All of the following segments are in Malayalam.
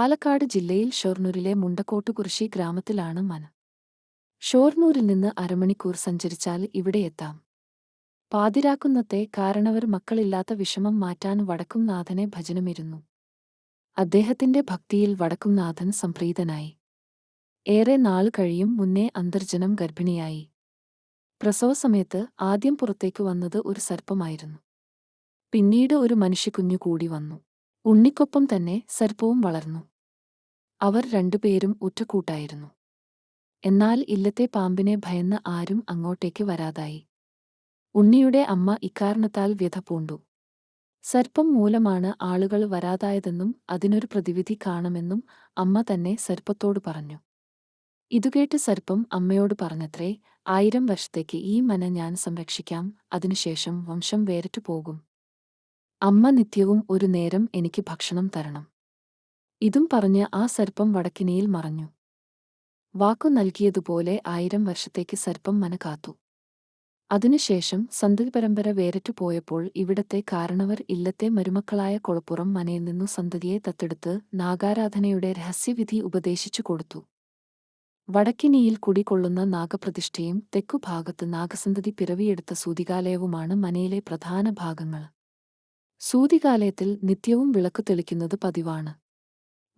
പാലക്കാട് ജില്ലയിൽ ഷൊർണൂരിലെ മുണ്ടക്കോട്ടുകുറിശി ഗ്രാമത്തിലാണ് മന. ഷോർണൂരിൽ നിന്ന് അരമണിക്കൂർ സഞ്ചരിച്ചാൽ ഇവിടെയെത്താം പാതിരാക്കുന്നത്തെ കാരണവർ മക്കളില്ലാത്ത വിഷമം മാറ്റാൻ വടക്കുംനാഥനെ ഭജനമിരുന്നു. അദ്ദേഹത്തിന്റെ ഭക്തിയിൽ വടക്കുംനാഥൻ സംപ്രീതനായി. ഏറെ നാൾ കഴിയും മുന്നേ അന്തർജനം ഗർഭിണിയായി. പ്രസവസമയത്ത് ആദ്യം പുറത്തേക്കു വന്നത് ഒരു സർപ്പമായിരുന്നു. പിന്നീട് ഒരു മനുഷ്യക്കുഞ്ഞു കൂടി വന്നു. ഉണ്ണിക്കൊപ്പം തന്നെ സർപ്പവും വളർന്നു. അവർ രണ്ടുപേരും ഉറ്റക്കൂട്ടായിരുന്നു എന്നാൽ ഇല്ലത്തെ പാമ്പിനെ ഭയന്ന് ആരും അങ്ങോട്ടേക്ക് വരാതായി. ഉണ്ണിയുടെ അമ്മ ഇക്കാരണത്താൽ വ്യഥ പൂണ്ടു. സർപ്പം മൂലമാണ് ആളുകൾ വരാതായതെന്നും അതിനൊരു പ്രതിവിധി കാണുമെന്നും അമ്മ തന്നെ സർപ്പത്തോട് പറഞ്ഞു. ഇതുകേട്ട് സർപ്പം അമ്മയോട് പറഞ്ഞത്രേ ആയിരം വർഷത്തേക്ക് ഈ മന ഞാൻ സംരക്ഷിക്കാം അതിനുശേഷം വംശം വേറിട്ടു പോകും. അമ്മ നിത്യവും ഒരു നേരം എനിക്ക് ഭക്ഷണം തരണം. ഇതും പറഞ്ഞ് ആ സർപ്പം വടക്കിനിയിൽ മറഞ്ഞു. വാക്കു നൽകിയതുപോലെ ആയിരം വർഷത്തേക്ക് സർപ്പം മന കാത്തു. അതിനുശേഷം സന്തതി പരമ്പര വേറിട്ടു പോയപ്പോൾ ഇവിടത്തെ കാരണവർ ഇല്ലത്തെ മരുമക്കളായ കൊളപ്പുറം മനയിൽ നിന്നു സന്തതിയെ തത്തെടുത്ത് നാഗാരാധനയുടെ രഹസ്യവിധി ഉപദേശിച്ചു കൊടുത്തു. വടക്കിനിയിൽ കുടികൊള്ളുന്ന നാഗപ്രതിഷ്ഠയും തെക്കുഭാഗത്ത് നാഗസന്തതി പിറവിയെടുത്ത സൂതികാലയവുമാണ് മനയിലെ പ്രധാന ഭാഗങ്ങൾ. സൂതികാലയത്തിൽ നിത്യവും വിളക്കു തെളിക്കുന്നത് പതിവാണ്.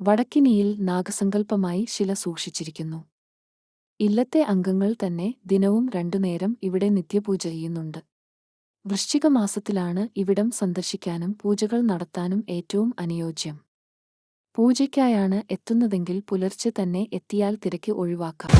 വടക്കിനിയിൽ നാഗസങ്കല്പമായി ശില സൂക്ഷിച്ചിരിക്കുന്നു. ഇല്ലത്തെ അംഗങ്ങൾ തന്നെ ദിനവും രണ്ടുനേരം ഇവിടെ നിത്യപൂജ ചെയ്യുന്നുണ്ട്. വൃശ്ചിക മാസത്തിലാണ് ഇവിടം സന്ദർശിക്കാനും പൂജകൾ നടത്താനും ഏറ്റവും അനുയോജ്യം. പൂജയ്ക്കായാണ് എത്തുന്നതെങ്കിൽ പുലർച്ചെ തന്നെ എത്തിയാൽ തിരക്ക് ഒഴിവാക്കാം.